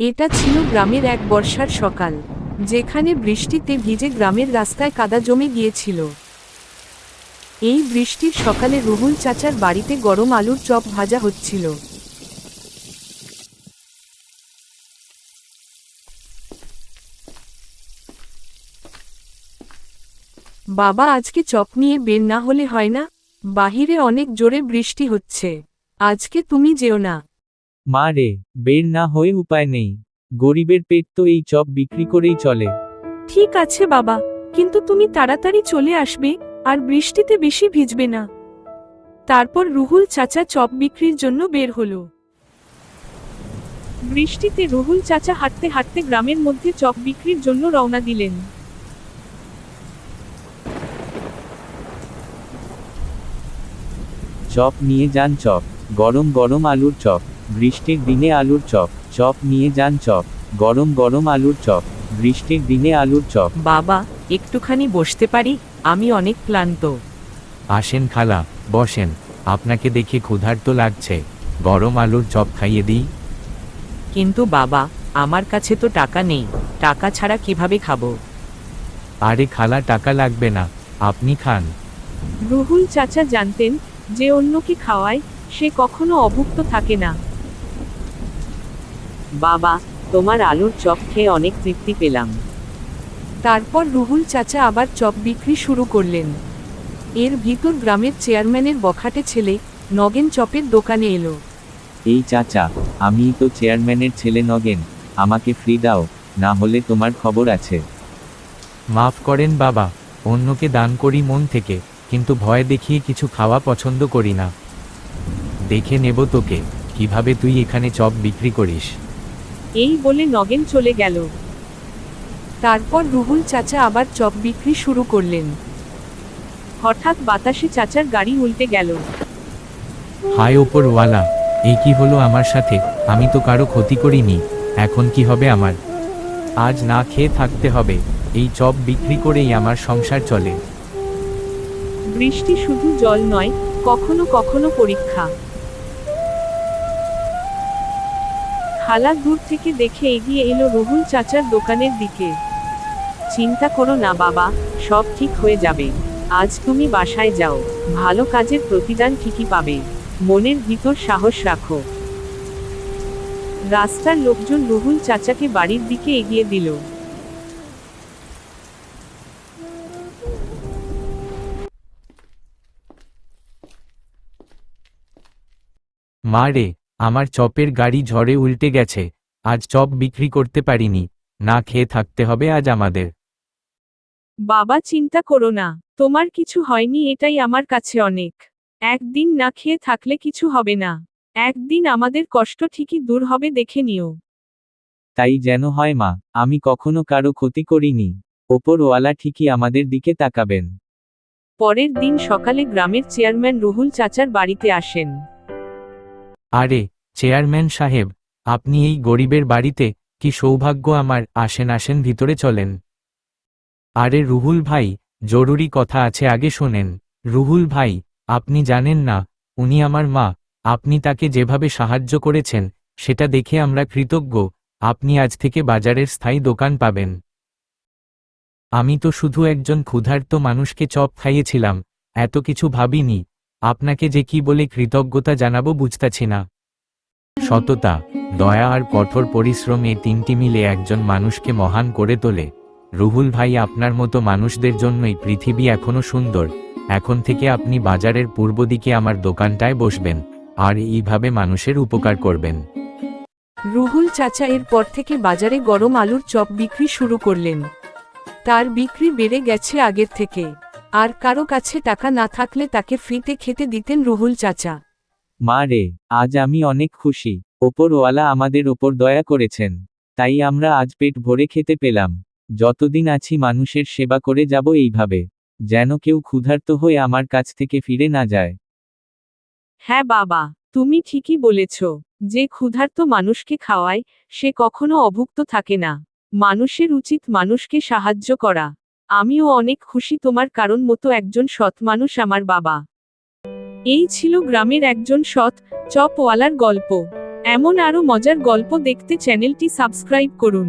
এটা ছিল গ্রামের এক বর্ষার সকাল, যেখানে বৃষ্টিতে ভিজে গ্রামের রাস্তায় কাদা জমে গিয়েছিল। এই বৃষ্টির সকালে রুহুল চাচার বাড়িতে গরম আলুর চপ ভাজা হচ্ছিল। বাবা আজকে চপ নিয়ে বের না হলে হয় না, বাহিরে অনেক জোরে বৃষ্টি হচ্ছে। আজকে তুমি যেও না। মা রে বের না হয়ে উপায় নেই। গরিবের পেট তো এই চপ বিক্রি করেই চলে। ঠিক আছে বাবা কিন্তু তুমি তাড়াতাড়ি চলে আসবে আর বৃষ্টিতে বেশি ভিজবে না। তারপর রুহুল চাচা চপ বিক্রির জন্য বের হলো। বৃষ্টিতে রুহুল চাচা হাঁটতে হাঁটতে গ্রামের মধ্যে চপ বিক্রির জন্য রওনা দিলেন। চপ নিয়ে যান চপ। গরম গরম আলুর চপ বৃষ্টির দিনে আলুর চপ চপ নিয়ে যান চপ গরম গরম আলুর চপ বৃষ্টির দিনে আলুর চপ। বাবা একটুখানি বসতে পারি? আমি অনেক ক্লান্ত। আসেন খালা বসেন আপনাকে দেখে ক্ষুধার্ত লাগছে। গরম আলুর চপ খাইয়ে দিই। কিন্তু বাবা আমার কাছে তো টাকা নেই টাকা ছাড়া কীভাবে খাব? আরে খালা টাকা লাগবে না আপনি খান। রুহুল চাচা জানতেন যে অন্যকে খাওয়ায় সে কখনো অভুক্ত থাকে না। বাবা তোমার আলুর চপ খেয়ে অনেক তৃপ্তি পেলাম। তারপর রুহুল চাচা আবার চপ বিক্রি শুরু করলেন। এর ভিতর গ্রামের চেয়ারম্যানের বখাটে ছেলে নগেন চপের দোকানে এলো। এই চাচা আমি তো চেয়ারম্যানের ছেলে নগেন আমাকে ফ্রি দাও না হলে তোমার খবর আছে। মাফ করেন বাবা অন্যকে দান করি মন থেকে কিন্তু ভয় দেখিয়ে কিছু খাওয়া পছন্দ করি না। দেখে নেব তোকে কীভাবে তুই এখানে চপ বিক্রি করিস। এই বলে নগেন চলে গেল। তারপর রুহুল চাচা আবার চপ বিক্রি শুরু করলেন। হঠাৎ বাতাসে চাচার গাড়ি উল্টে গেল। হায় ওপরওয়ালা এই কি হলো আমার সাথে? আমি তো কারও ক্ষতি করিনি এখন কি হবে আমার? আজ না খেয়ে থাকতে হবে এই চপ বিক্রি করেই আমার সংসার চলে। বৃষ্টি শুধু জল নয় কখনো কখনো পরীক্ষা। খালা দূর থেকে দেখে এগিয়ে এলো রুহুল চাচার দোকানের দিকে। চিন্তা করো না বাবা, সব ঠিক হয়ে যাবে। আজ তুমি বাসায় যাও, ভালো কাজের প্রতিদান ঠিকই পাবে। মনের ভিতর সাহস রাখো। রাস্তার লোকজন রুহুল চাচাকে বাড়ির দিকে এগিয়ে দিল। মা রে আমার চপের গাড়ি ঝড়ে উল্টে গেছে আজ চপ বিক্রি করতে পারিনি না খেয়ে থাকতে হবে আজ আমাদের। বাবা চিন্তা করো না তোমার কিছু হয়নি এটাই আমার কাছে অনেক। একদিন না খেয়ে থাকলে কিছু হবে না একদিন আমাদের কষ্ট ঠিকই দূর হবে দেখে নিও। তাই যেন হয় মা আমি কখনো কারও ক্ষতি করিনি ওপরওয়ালা ঠিকই আমাদের দিকে তাকাবেন। পরের দিন সকালে গ্রামের চেয়ারম্যান রুহুল চাচার বাড়িতে আসেন। আরে, চেয়ারম্যান সাহেব, আপনি এই গরিবের বাড়িতে কি সৌভাগ্য আমার আসেন আসেন ভিতরে চলেন। আরে রুহুল ভাই, জরুরি কথা আছে আগে শোনেন। রুহুল ভাই, আপনি জানেন না, উনি আমার মা, আপনি তাকে যেভাবে সাহায্য করেছেন, সেটা দেখে আমরা কৃতজ্ঞ, আপনি আজ থেকে বাজারের স্থায়ী দোকান পাবেন। আমি তো শুধু একজন ক্ষুধার্ত মানুষকে চপ খাইয়েছিলাম, এত কিছু ভাবিনি আপনাকে যে কি বলে কৃতজ্ঞতা জানাব বুঝতাছি না। সততা, দয়া আর কঠোর পরিশ্রম এই তিনটি মিলে একজন মানুষকে মহান করে তোলে। রুহুল ভাই আপনার মতো মানুষদের জন্যই পৃথিবী এখনও সুন্দর। এখন থেকে আপনি বাজারের পূর্ব দিকে আমার দোকানটায় বসবেন, আর এইভাবে মানুষের উপকার করবেন। রুহুল চাচা এর পর থেকে বাজারে গরম আলুর চপ বিক্রি শুরু করলেন। তার বিক্রি বেড়ে গেছে আগের থেকে। আর কারও কাছে টাকা না থাকলে তাকে ফ্রিতে খেতে দিতেন রুহুল চাচা। মা রে আজ আমি অনেক খুশি। ওপরওয়ালা আমাদের ওপর দয়া করেছেন। তাই আমরা আজ পেট ভরে খেতে পেলাম। যতদিন আছি মানুষের সেবা করে যাব এইভাবে। যেন কেউ ক্ষুধার্ত হয়ে আমার কাছ থেকে ফিরে না যায়। হ্যাঁ বাবা তুমি ঠিকই বলেছ। যে ক্ষুধার্ত মানুষকে খাওয়ায় সে কখনো অভুক্ত থাকে না। মানুষের উচিত মানুষকে সাহায্য করা। আমিও অনেক খুশি তোমার কারণ মতো একজন সৎ মানুষ আমার বাবা। এই ছিল গ্রামের একজন সৎ, চপওয়ালার গল্প। এমন আরও মজার গল্প দেখতে চ্যানেলটি সাবস্ক্রাইব করুন।